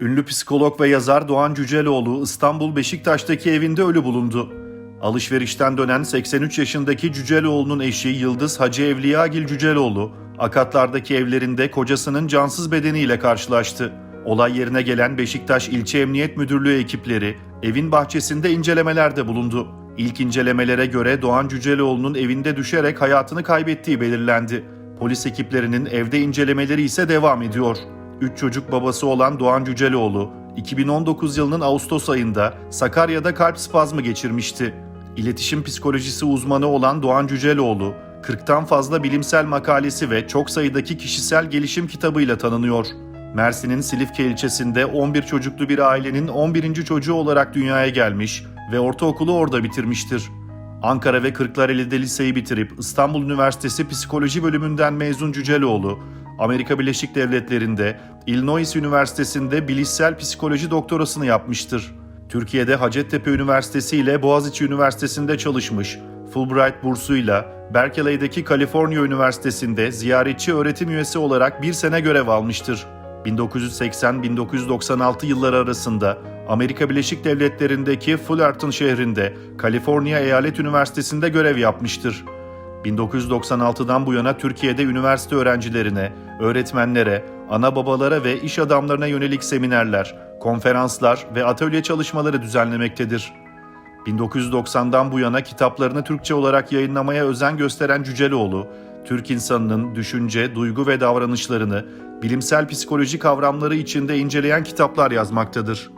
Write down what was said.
Ünlü psikolog ve yazar Doğan Cüceloğlu İstanbul Beşiktaş'taki evinde ölü bulundu. Alışverişten dönen 83 yaşındaki Cüceloğlu'nun eşi Yıldız Hacı Evliyagil Cüceloğlu, Akatlar'daki evlerinde kocasının cansız bedeniyle karşılaştı. Olay yerine gelen Beşiktaş İlçe Emniyet Müdürlüğü ekipleri evin bahçesinde incelemelerde bulundu. İlk incelemelere göre Doğan Cüceloğlu'nun evinde düşerek hayatını kaybettiği belirlendi. Polis ekiplerinin evde incelemeleri ise devam ediyor. Üç çocuk babası olan Doğan Cüceloğlu, 2019 yılının Ağustos ayında Sakarya'da kalp spazmı geçirmişti. İletişim psikolojisi uzmanı olan Doğan Cüceloğlu, 40'tan fazla bilimsel makalesi ve çok sayıdaki kişisel gelişim kitabıyla tanınıyor. Mersin'in Silifke ilçesinde 11 çocuklu bir ailenin 11. çocuğu olarak dünyaya gelmiş ve ortaokulu orada bitirmiştir. Ankara ve Kırklareli'de liseyi bitirip İstanbul Üniversitesi Psikoloji bölümünden mezun Cüceloğlu, Amerika Birleşik Devletleri'nde Illinois Üniversitesi'nde bilişsel psikoloji doktorasını yapmıştır. Türkiye'de Hacettepe Üniversitesi ile Boğaziçi Üniversitesi'nde çalışmış, Fulbright bursuyla Berkeley'deki Kaliforniya Üniversitesi'nde ziyaretçi öğretim üyesi olarak bir sene görev almıştır. 1980-1996 yılları arasında Amerika Birleşik Devletleri'ndeki Fullerton şehrinde Kaliforniya Eyalet Üniversitesi'nde görev yapmıştır. 1996'dan bu yana Türkiye'de üniversite öğrencilerine, öğretmenlere, ana babalara ve iş adamlarına yönelik seminerler, konferanslar ve atölye çalışmaları düzenlemektedir. 1990'dan bu yana kitaplarını Türkçe olarak yayınlamaya özen gösteren Cüceloğlu, Türk insanının düşünce, duygu ve davranışlarını bilimsel psikoloji kavramları içinde inceleyen kitaplar yazmaktadır.